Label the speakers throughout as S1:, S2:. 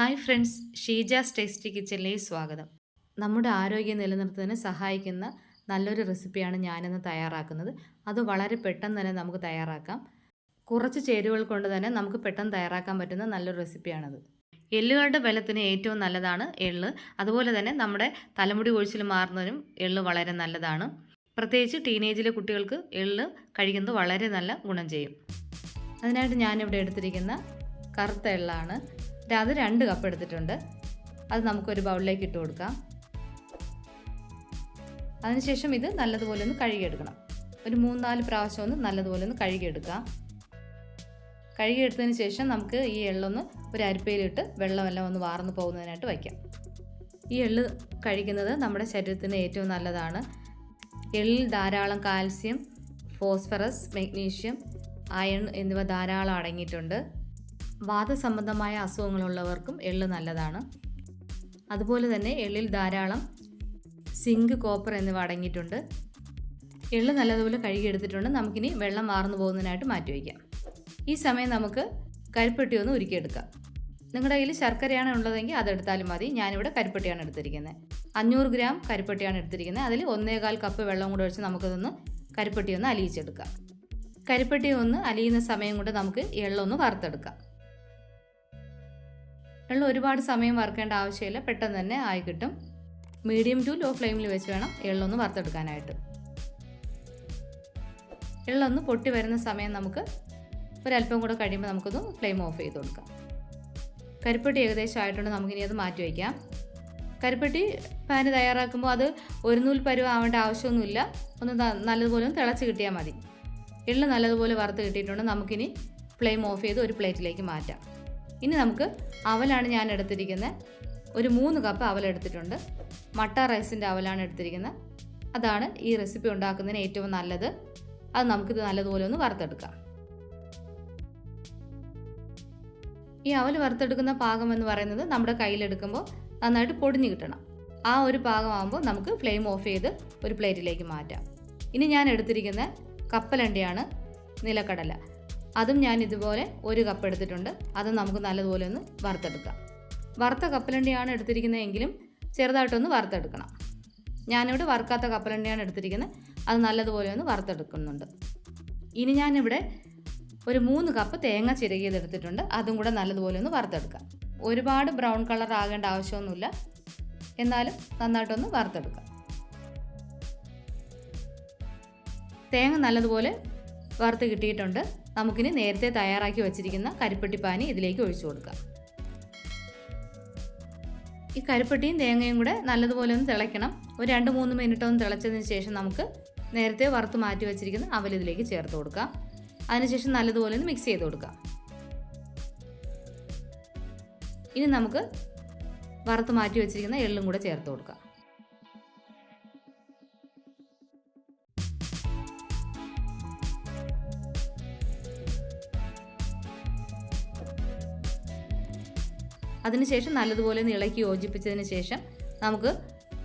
S1: Hi friends Sheeja's tasty കിച്ചണിലേക്ക് സ്വാഗതം. നമ്മുടെ ആരോഗ്യം നിലനിർത്തുന്നതിന് സഹായിക്കുന്ന നല്ലൊരു റെസിപ്പിയാണ് ഞാനിന്ന് തയ്യാറാക്കുന്നത്. അത് വളരെ പെട്ടെന്ന് തന്നെ നമുക്ക് തയ്യാറാക്കാം. കുറച്ച് ചേരുവകൾ കൊണ്ട് തന്നെ നമുക്ക് പെട്ടെന്ന് തയ്യാറാക്കാൻ പറ്റുന്ന നല്ലൊരു റെസിപ്പിയാണത്. എള്ളുകളുടെ ബലത്തിന് ഏറ്റവും നല്ലതാണ് എള്ള്. അതുപോലെ തന്നെ നമ്മുടെ തലമുടി കൊഴിച്ചിൽ മാറുന്നതിനും എള്ള് വളരെ നല്ലതാണ്. പ്രത്യേകിച്ച് ടീനേജിലെ കുട്ടികൾക്ക് എള്ള് കഴിക്കുന്നത് വളരെ നല്ല ഗുണം ചെയ്യും. അതിനായിട്ട് ഞാനിവിടെ എടുത്തിരിക്കുന്ന കറുത്ത എള്ളാണ്. അത് രണ്ട് കപ്പ് എടുത്തിട്ടുണ്ട്. അത് നമുക്കൊരു ബൗളിലേക്ക് ഇട്ട് കൊടുക്കാം. അതിനുശേഷം ഇത് നല്ലതുപോലെ ഒന്ന് കഴുകിയെടുക്കണം. ഒരു മൂന്നാൽ പ്രാവശ്യം ഒന്ന് നല്ലതുപോലെ ഒന്ന് കഴുകിയെടുക്കാം. കഴുകിയെടുത്തതിന് ശേഷം നമുക്ക് ഈ എള്ളൊന്ന് ഒരു അരിപ്പയിലിട്ട് വെള്ളമെല്ലാം ഒന്ന് വാർന്നു പോകുന്നതിനായിട്ട് വയ്ക്കാം. ഈ എള്ള് കഴിക്കുന്നത് നമ്മുടെ ശരീരത്തിന് ഏറ്റവും നല്ലതാണ്. എള്ളിൽ ധാരാളം കാൽസ്യം ഫോസ്ഫറസ് മെഗ്നീഷ്യം അയൺ എന്നിവ ധാരാളം അടങ്ങിയിട്ടുണ്ട്. വാദസംബന്ധമായ അസുഖങ്ങളുള്ളവർക്കും എള്ള് നല്ലതാണ്. അതുപോലെ തന്നെ എള്ളിൽ ധാരാളം സിങ്ക് കോപ്പർ എന്നിവ അടങ്ങിയിട്ടുണ്ട്. എള്ള് നല്ലതുപോലെ കഴുകിയെടുത്തിട്ടുണ്ട് നമുക്കിനി വെള്ളം വാർന്നു പോകുന്നതിനായിട്ട് മാറ്റി വയ്ക്കാം. ഈ സമയം നമുക്ക് കരിപ്പെട്ടി ഒന്ന് ഉരുക്കിയെടുക്കാം. നിങ്ങളുടെ കയ്യിൽ ശർക്കരയാണ് ഉള്ളതെങ്കിൽ അതെടുത്താലും മതി. ഞാനിവിടെ കരിപ്പെട്ടിയാണ് എടുത്തിരിക്കുന്നത്. അഞ്ഞൂറ് ഗ്രാം കരിപ്പെട്ടിയാണ് എടുത്തിരിക്കുന്നത്. അതിൽ ഒന്നേകാൽ കപ്പ് വെള്ളം കൂടെ ഒഴിച്ച് നമുക്കിതൊന്ന് കരിപ്പെട്ടി ഒന്ന് അലിയിച്ചെടുക്കാം. കരിപ്പെട്ടി ഒന്ന് അലിയുന്ന സമയം കൊണ്ട് നമുക്ക് എള്ളൊന്ന് വറുത്തെടുക്കാം. എള്ളം ഒരുപാട് സമയം വറുക്കേണ്ട ആവശ്യമില്ല. പെട്ടെന്ന് തന്നെ ആയി കിട്ടും. മീഡിയം ടു ലോ ഫ്ലെയിമിൽ വെച്ച് വേണം എള്ളൊന്ന് വറുത്തെടുക്കാനായിട്ട്. എള്ളൊന്ന് പൊട്ടി വരുന്ന സമയം നമുക്ക് ഒരല്പം കൂടെ കഴിയുമ്പോൾ നമുക്കൊന്ന് ഫ്ലെയിം ഓഫ് ചെയ്ത് കൊടുക്കാം. കരിപ്പെട്ടി ഏകദേശം ആയിട്ടുണ്ട്. നമുക്കിനി അത് മാറ്റി വയ്ക്കാം. കരിപ്പെട്ടി പാന് തയ്യാറാക്കുമ്പോൾ അത് ഒരു നൂൽ പരുവ ആവേണ്ട ആവശ്യമൊന്നുമില്ല. ഒന്ന് നല്ലതുപോലെ ഒന്ന് തിളച്ച് കിട്ടിയാൽ മതി. എള്ള് നല്ലതുപോലെ വറുത്ത് കിട്ടിയിട്ടുണ്ട്. നമുക്കിനി ഫ്ലെയിം ഓഫ് ചെയ്ത് ഒരു പ്ലേറ്റിലേക്ക് മാറ്റാം. ഇനി നമുക്ക് അവലാണ് ഞാൻ എടുത്തിരിക്കുന്നത് ഒരു മൂന്ന് കപ്പ് അവൽ എടുത്തിട്ടുണ്ട്. മട്ട റൈസിന്റെ അവലാണ് എടുത്തിരിക്കുന്നത് അതാണ് ഈ റെസിപ്പി ഉണ്ടാക്കുന്നതിന് ഏറ്റവും നല്ലത്. അത് നമുക്കിത് നല്ലതുപോലെ ഒന്ന് വറുത്തെടുക്കാം. ഈ അവൽ വറുത്തെടുക്കുന്ന പാകം എന്ന് പറയുന്നത് നമ്മുടെ കയ്യിലെടുക്കുമ്പോൾ നന്നായിട്ട് പൊടിഞ്ഞു കിട്ടണം. ആ ഒരു പാകമാകുമ്പോൾ നമുക്ക് ഫ്ലെയിം ഓഫ് ചെയ്ത് ഒരു പ്ലേറ്റിലേക്ക് മാറ്റാം. ഇനി ഞാൻ എടുത്തിരിക്കുന്ന കപ്പലണ്ടിയാണ് നിലക്കടല. അതും ഞാൻ ഇതുപോലെ ഒരു കപ്പ് എടുത്തിട്ടുണ്ട്. അത് നമുക്ക് നല്ലതുപോലെ ഒന്ന് വറുത്തെടുക്കാം. വറുത്ത കപ്പലണ്ടിയാണ് എടുത്തിരിക്കുന്നതെങ്കിലും ചെറുതായിട്ടൊന്ന് വറുത്തെടുക്കണം. ഞാനിവിടെ വറുക്കാത്ത കപ്പലണ്ടിയാണ് എടുത്തിരിക്കുന്നത്. അത് നല്ലതുപോലെ ഒന്ന് വറുത്തെടുക്കുന്നുണ്ട്. ഇനി ഞാനിവിടെ ഒരു മൂന്ന് കപ്പ് തേങ്ങ ചിരകിയത് എടുത്തിട്ടുണ്ട്. അതും കൂടെ നല്ലതുപോലെ ഒന്ന് വറുത്തെടുക്കാം. ഒരുപാട് ബ്രൗൺ കളർ ആകേണ്ട ആവശ്യമൊന്നുമില്ല. എന്നാലും നന്നായിട്ടൊന്ന് വറുത്തെടുക്കാം. തേങ്ങ നല്ലതുപോലെ വറുത്ത് കിട്ടിയിട്ടുണ്ട്. നമുക്കിനി നേരത്തെ തയ്യാറാക്കി വെച്ചിരിക്കുന്ന കരിപ്പെട്ടിപ്പാനി ഇതിലേക്ക് ഒഴിച്ചു കൊടുക്കാം. ഈ കരിപ്പെട്ടിയും തേങ്ങയും കൂടെ നല്ലതുപോലെ ഒന്ന് തിളയ്ക്കണം. ഒരു രണ്ട് മൂന്ന് മിനിറ്റ് ഒന്ന് തിളച്ചതിന് ശേഷം നമുക്ക് നേരത്തെ വറുത്ത് മാറ്റി വെച്ചിരിക്കുന്ന അവൽ ഇതിലേക്ക് ചേർത്ത് കൊടുക്കാം. അതിനുശേഷം നല്ലതുപോലെ ഒന്ന് മിക്സ് ചെയ്ത് കൊടുക്കാം. ഇനി നമുക്ക് വറുത്ത് മാറ്റി വെച്ചിരിക്കുന്ന എള്ളും കൂടെ ചേർത്ത് കൊടുക്കാം. അതിനുശേഷം നല്ലതുപോലെ ഇളക്കി യോജിപ്പിച്ചതിന് ശേഷം നമുക്ക്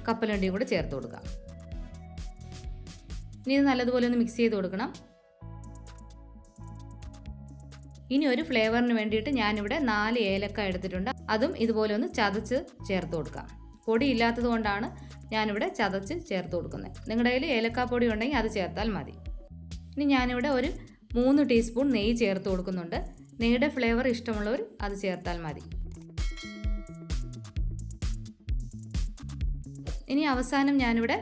S1: കപ്പലണ്ടിയും കൂടെ ചേർത്ത് കൊടുക്കാം. ഇനി ഇത് നല്ലതുപോലെ ഒന്ന് മിക്സ് ചെയ്ത് കൊടുക്കണം. ഇനി ഒരു ഫ്ലേവറിന് വേണ്ടിയിട്ട് ഞാനിവിടെ നാല് ഏലക്ക എടുത്തിട്ടുണ്ട്. അതും ഇതുപോലെ ഒന്ന് ചതച്ച് ചേർത്ത് കൊടുക്കാം. പൊടി ഇല്ലാത്തത് കൊണ്ടാണ് ഞാനിവിടെ ചതച്ച് ചേർത്ത് കൊടുക്കുന്നത്. നിങ്ങളുടെ കയ്യിൽ ഏലക്കാപ്പൊടി ഉണ്ടെങ്കിൽ അത് ചേർത്താൽ മതി. ഇനി ഞാനിവിടെ ഒരു മൂന്ന് ടീസ്പൂൺ നെയ്യ് ചേർത്ത് കൊടുക്കുന്നുണ്ട്. നെയ്യുടെ ഫ്ലേവർ ഇഷ്ടമുള്ളവർ അത് ചേർത്താൽ മതി. ഇനി അവസാനം ഞാനിവിടെ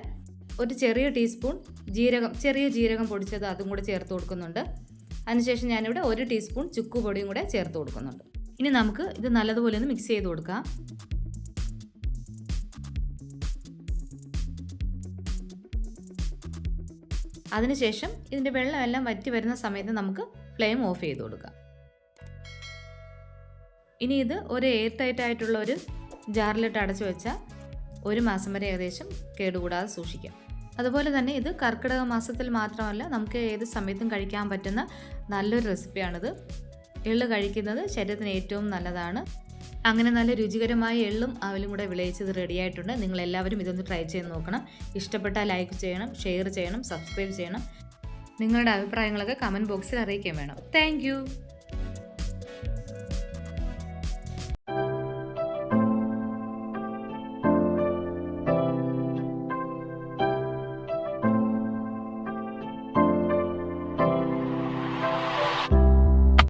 S1: ഒരു ചെറിയ ടീസ്പൂൺ ജീരകം ചെറിയ ജീരകം പൊടിച്ചത് അതും കൂടെ ചേർത്ത് കൊടുക്കുന്നുണ്ട്. അതിനുശേഷം ഞാനിവിടെ ഒരു ടീസ്പൂൺ ചുക്ക് പൊടിയും കൂടെ ചേർത്ത് കൊടുക്കുന്നുണ്ട്. ഇനി നമുക്ക് ഇത് നല്ലതുപോലെ ഒന്ന് മിക്സ് ചെയ്ത് കൊടുക്കാം. അതിനുശേഷം ഇതിന്റെ വെള്ളമെല്ലാം വറ്റി വരുന്ന സമയത്ത് നമുക്ക് ഫ്ലെയിം ഓഫ് ചെയ്ത് കൊടുക്കാം. ഇനി ഇത് ഒരു എയർ ടൈറ്റ് ആയിട്ടുള്ള ഒരു ജാറിലിട്ട് അടച്ചു വെച്ചാൽ ഒരു മാസം വരെ ഏകദേശം കേടുകൂടാതെ സൂക്ഷിക്കാം. അതുപോലെ തന്നെ ഇത് കർക്കിടക മാസത്തിൽ മാത്രമല്ല നമുക്ക് ഏത് സമയത്തും കഴിക്കാൻ പറ്റുന്ന നല്ലൊരു റെസിപ്പിയാണിത്. എള്ള് കഴിക്കുന്നത് ശരീരത്തിന് ഏറ്റവും നല്ലതാണ്. അങ്ങനെ നല്ല രുചികരമായ എള്ളും അവലും കൂടെ വിളയിച്ചത് റെഡിയായിട്ടുണ്ട് നിങ്ങൾ എല്ലാവരും ഇതൊന്ന് ട്രൈ ചെയ്ത് നോക്കണം. ഇഷ്ടപ്പെട്ടാൽ ലൈക്ക് ചെയ്യണം ഷെയർ ചെയ്യണം സബ്സ്ക്രൈബ് ചെയ്യണം. നിങ്ങളുടെ അഭിപ്രായങ്ങളൊക്കെ കമന്റ് ബോക്സിൽ അറിയിക്കാൻ വേണം. താങ്ക്